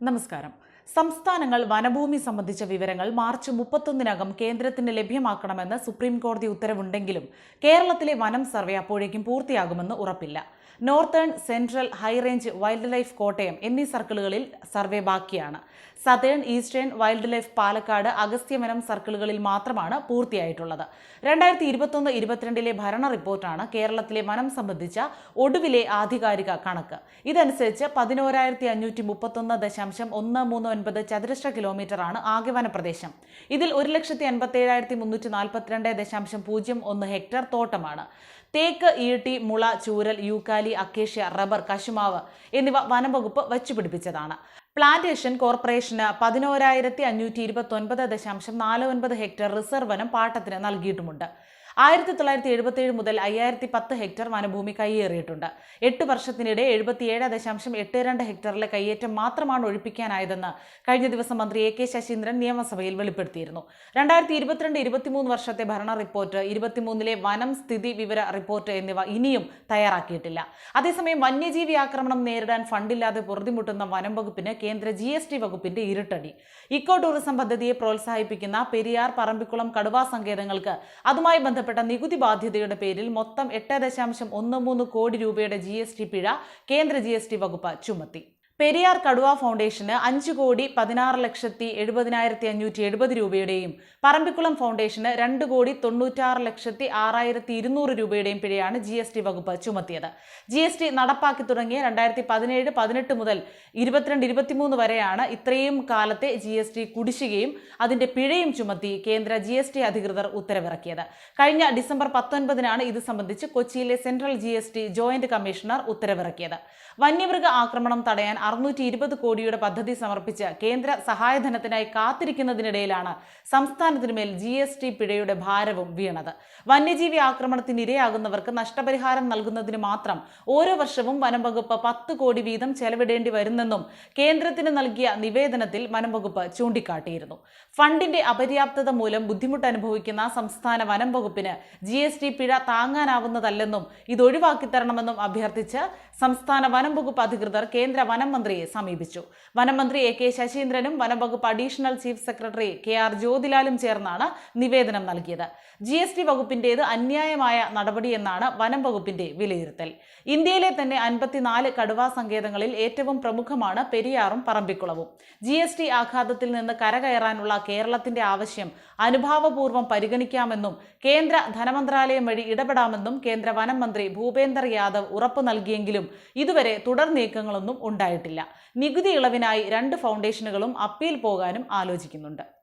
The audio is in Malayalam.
നമസ്കാരം. സംസ്ഥാനങ്ങൾ വനഭൂമി സംബന്ധിച്ച വിവരങ്ങൾ മാർച്ച് മുപ്പത്തൊന്നിനകം കേന്ദ്രത്തിന് ലഭ്യമാക്കണമെന്ന് സുപ്രീം കോടതി ഉത്തരവുണ്ടെങ്കിലും കേരളത്തിലെ വനം സർവേ അപ്പോഴേക്കും പൂർത്തിയാകുമെന്ന് ഉറപ്പില്ല. Northern central high range wildlife Kottayam എന്നീ സർക്കിളുകളിൽ സർവേ ബാക്കിയാണ്. Southern eastern wildlife Palakkad Agasthyavanam സർക്കിളുകളിൽ മാത്രമാണ് പൂർത്തിയായിട്ടുള്ളത്. രണ്ടായിരത്തി ഇരുപത്തൊന്ന് ഇരുപത്തിരണ്ടിലെ ഭരണ റിപ്പോർട്ടാണ് കേരളത്തിലെ വനം സംബന്ധിച്ച ഒടുവിലെ ആധികാരിക കണക്ക്. ഇതനുസരിച്ച് പതിനോരായിരത്തി അഞ്ഞൂറ്റി മുപ്പത്തൊന്ന് ദശാംശം ഒന്ന് മൂന്ന് ഒൻപത് ചതുരശ്ര കിലോമീറ്ററാണ് ആകെ വനപ്രദേശം ഇതിൽ ഒരു ലക്ഷത്തി അൻപത്തി ഏഴായിരത്തി മുന്നൂറ്റി നാൽപ്പത്തിരണ്ട് ദശാംശം പൂജ്യം ഒന്ന് ഹെക്ടർ തോട്ടമാണ്. തേക്ക് ഈട്ടി മുള ചൂരൽ യൂക്കാലി അക്കേഷ്യ റബ്ബർ കശുമാവ് എന്നിവ വനംവകുപ്പ് വച്ചുപിടിപ്പിച്ചതാണ്. പ്ലാന്റേഷൻ കോർപ്പറേഷന് പതിനോരായിരത്തി അഞ്ഞൂറ്റി ഇരുപത്തി ഒൻപത് ദശാംശം നാല് ഒൻപത് ഹെക്ടർ റിസർവ് വനം പാട്ടത്തിന് നൽകിയിട്ടുമുണ്ട്. ആയിരത്തി തൊള്ളായിരത്തി എഴുപത്തിയേഴ് മുതൽ അയ്യായിരത്തി പത്ത് ഹെക്ടർ വനഭൂമി കൈയേറിയിട്ടുണ്ട് എട്ട് വർഷത്തിനിടെ എഴുപത്തിയേഴ് ദശാംശം എട്ട് രണ്ട് ഹെക്ടറിലെ കയ്യേറ്റം മാത്രമാണ് ഒഴിപ്പിക്കാനായതെന്ന് കഴിഞ്ഞ ദിവസം മന്ത്രി എ കെ ശശീന്ദ്രൻ നിയമസഭയിൽ വെളിപ്പെടുത്തിയിരുന്നു. രണ്ടായിരത്തി ഇരുപത്തിരണ്ട് ഇരുപത്തിമൂന്ന് വർഷത്തെ ഭരണ റിപ്പോർട്ട് ഇരുപത്തിമൂന്നിലെ വനം സ്ഥിതി വിവര റിപ്പോർട്ട് എന്നിവ ഇനിയും തയ്യാറാക്കിയിട്ടില്ല. അതേസമയം വന്യജീവി ആക്രമണം നേരിടാൻ ഫണ്ടില്ലാതെ പൊറുതിമുട്ടുന്ന വനം വകുപ്പിന് കേന്ദ്ര ജി എസ് ടി വകുപ്പിന്റെ ഇരുട്ടടി. ഇക്കോ ടൂറിസം പദ്ധതിയെ പ്രോത്സാഹിപ്പിക്കുന്ന പെരിയാർ പറമ്പിക്കുളം കടുവാ സങ്കേതങ്ങൾക്ക് അതുമായി ബന്ധപ്പെട്ട നികുതി ബാധ്യതയുടെ പേരിൽ മൊത്തം എട്ട് ദശാംശം ഒന്ന് മൂന്ന് കോടി രൂപയുടെ ജി എസ് ടി പിഴ കേന്ദ്ര ജി എസ് ടി വകുപ്പ് ചുമത്തി. പെരിയാർ കടുവ ഫൗണ്ടേഷന് അഞ്ച് കോടി പതിനാറ് ലക്ഷത്തി എഴുപതിനായിരത്തി അഞ്ഞൂറ്റി എഴുപത് രൂപയുടെയും പറമ്പിക്കുളം ഫൗണ്ടേഷന് രണ്ട് കോടി തൊണ്ണൂറ്റാറ് ലക്ഷത്തി ആറായിരത്തി ഇരുന്നൂറ് രൂപയുടെയും പിഴയാണ് ജി എസ് ടി വകുപ്പ് ചുമത്തിയത്. ജി എസ് ടി നടപ്പാക്കി തുടങ്ങിയ രണ്ടായിരത്തി പതിനേഴ് പതിനെട്ട് മുതൽ ഇരുപത്തിരണ്ട് ഇരുപത്തിമൂന്ന് വരെയാണ് ഇത്രയും കാലത്തെ ജി എസ് ടി കുടിശ്ശികയും അതിന്റെ പിഴയും ചുമത്തി കേന്ദ്ര ജി എസ് ടി അധികൃതർ ഉത്തരവിറക്കിയത്. കഴിഞ്ഞ ഡിസംബർ പത്തൊൻപതിനാണ് ഇത് സംബന്ധിച്ച് കൊച്ചിയിലെ central G S T joint commissioner ഉത്തരവിറക്കിയത്. വന്യമൃഗ ആക്രമണം തടയാൻ അറുന്നൂറ്റി ഇരുപത് കോടിയുടെ പദ്ധതി സമർപ്പിച്ച് കേന്ദ്ര സഹായധനത്തിനായി കാത്തിരിക്കുന്നതിനിടയിലാണ് സംസ്ഥാനത്തിനുമേൽ ജി എസ് ടി പിഴയുടെ ഭാരവും വീണത്. വന്യജീവി ആക്രമണത്തിന് ഇരയാകുന്നവർക്ക് നഷ്ടപരിഹാരം നൽകുന്നതിന് മാത്രം ഓരോ വർഷവും വനം വകുപ്പ് പത്ത് കോടി വീതം ചെലവിടേണ്ടി വരുന്നെന്നും കേന്ദ്രത്തിന് നൽകിയ നിവേദനത്തിൽ വനം വകുപ്പ് ചൂണ്ടിക്കാട്ടിയിരുന്നു. ഫണ്ടിന്റെ അപര്യാപ്തത മൂലം ബുദ്ധിമുട്ട് അനുഭവിക്കുന്ന സംസ്ഥാന വനം വകുപ്പിന് ജി എസ് ടി പിഴ താങ്ങാനാവുന്നതല്ലെന്നും ഇത് ഒഴിവാക്കി തരണമെന്നും അഭ്യർത്ഥിച്ച് സംസ്ഥാന വനം വകുപ്പ് അധികൃതർ കേന്ദ്ര വനം മന്ത്രിയെ സമീപിച്ചു. വനം മന്ത്രി എ കെ ശശീന്ദ്രനും വനംവകുപ്പ് additional chief secretary K R ജ്യോതിലാലും ചേർന്നാണ് നിവേദനം നൽകിയത്. ജി എസ് ടി വകുപ്പിന്റേത് അന്യായമായ നടപടിയെന്നാണ് വനം വകുപ്പിന്റെ വിലയിരുത്തൽ. ഇന്ത്യയിലെ തന്നെ അൻപത്തിനാല് കടുവാ സങ്കേതങ്ങളിൽ ഏറ്റവും പ്രമുഖമാണ് പെരിയാറും പറമ്പിക്കുളവും. ജി എസ് ടി ആഘാതത്തിൽ നിന്ന് കരകയറാനുള്ള കേരളത്തിന്റെ ആവശ്യം അനുഭാവപൂർവം പരിഗണിക്കാമെന്നും കേന്ദ്ര ധനമന്ത്രാലയം വഴി ഇടപെടാമെന്നും കേന്ദ്ര വനം മന്ത്രി ഭൂപേന്ദർ യാദവ് ഉറപ്പു നൽകിയെങ്കിലും ഇതുവരെ തുടർ നീക്കങ്ങളൊന്നും ഉണ്ടായിട്ടില്ല. നികുതി ഇളവിനായി രണ്ട് ഫൗണ്ടേഷനുകളും അപ്പീൽ പോകാനും ആലോചിക്കുന്നുണ്ട്.